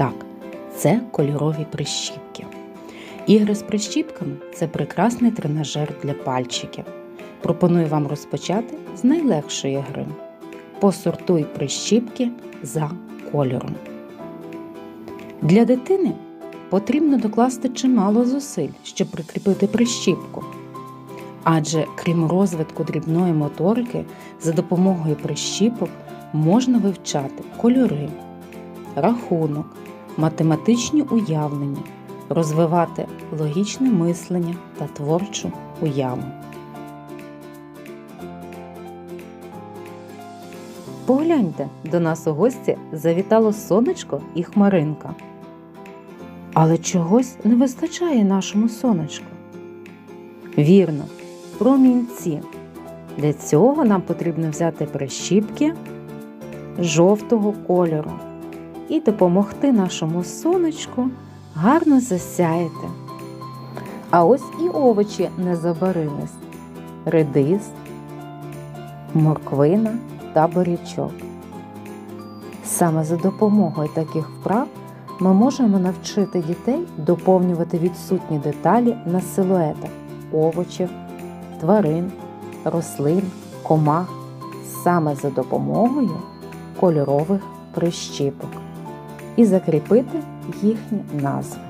Так, це кольорові прищіпки. Ігри з прищіпками це прекрасний тренажер для пальчиків. Пропоную вам розпочати з найлегшої гри. Посортуй прищіпки за кольором. Для дитини потрібно докласти чимало зусиль, щоб прикріпити прищіпку. Адже крім розвитку дрібної моторики, за допомогою прищіпок можна вивчати кольори, рахунок, математичні уявлення, розвивати логічне мислення та творчу уяву. Погляньте, до нас у гості завітало сонечко і хмаринка. Але чогось не вистачає нашому сонечку. Вірно, промінці. Для цього нам потрібно взяти прищіпки жовтого кольору і допомогти нашому сонечку гарно засяяти. А ось і овочі не забарились: редис, морквина та бурячок. Саме за допомогою таких вправ ми можемо навчити дітей доповнювати відсутні деталі на силуетах овочів, тварин, рослин, комах саме за допомогою кольорових прищіпок і закріпити їхні назви.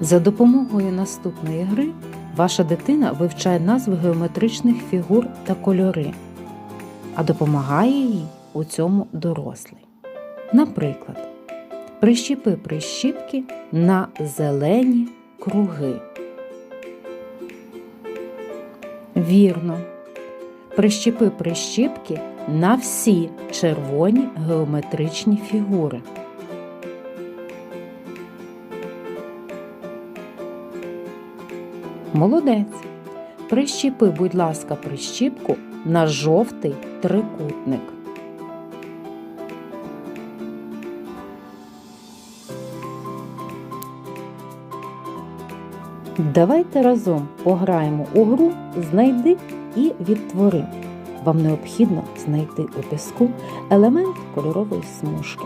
За допомогою наступної гри ваша дитина вивчає назви геометричних фігур та кольори, а допомагає їй у цьому дорослий. Наприклад, прищіпи прищіпки на зелені круги. Вірно. Прищіпи прищіпки на всі червоні геометричні фігури. Молодець. Прищіпи, будь ласка, прищіпку на жовтий трикутник. Давайте разом пограємо у гру Знайди і відтвори. Вам необхідно знайти у піску елемент кольорової смужки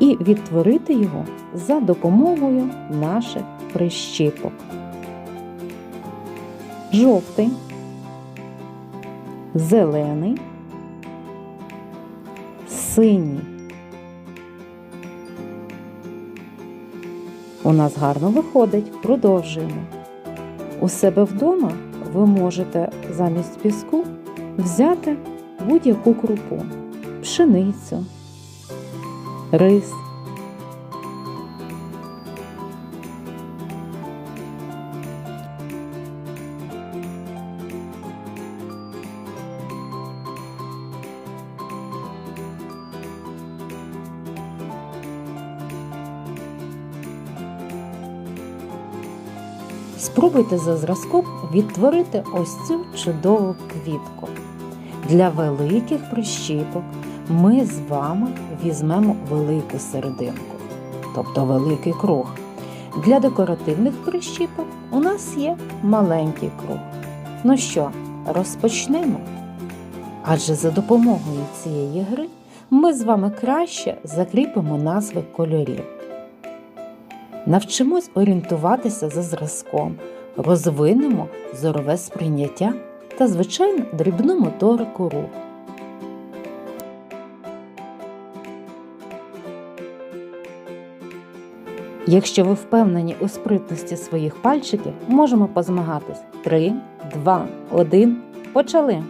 і відтворити його за допомогою наших прищіпок. Жовтий, зелений, синій. У нас гарно виходить, продовжуємо. У себе вдома ви можете замість піску взяти будь-яку крупу, пшеницю, рис. Спробуйте за зразком відтворити ось цю чудову квітку. Для великих прищіпок ми з вами візьмемо велику серединку, тобто великий круг. Для декоративних прищіпок у нас є маленький круг. Ну що, розпочнемо? Адже за допомогою цієї гри ми з вами краще закріпимо назви кольорів. Навчимось орієнтуватися за зразком, розвинемо зорове сприйняття та, звичайно, дрібну моторику рук. Якщо ви впевнені у спритності своїх пальчиків, можемо позмагатись. 3, 2, 1, почали!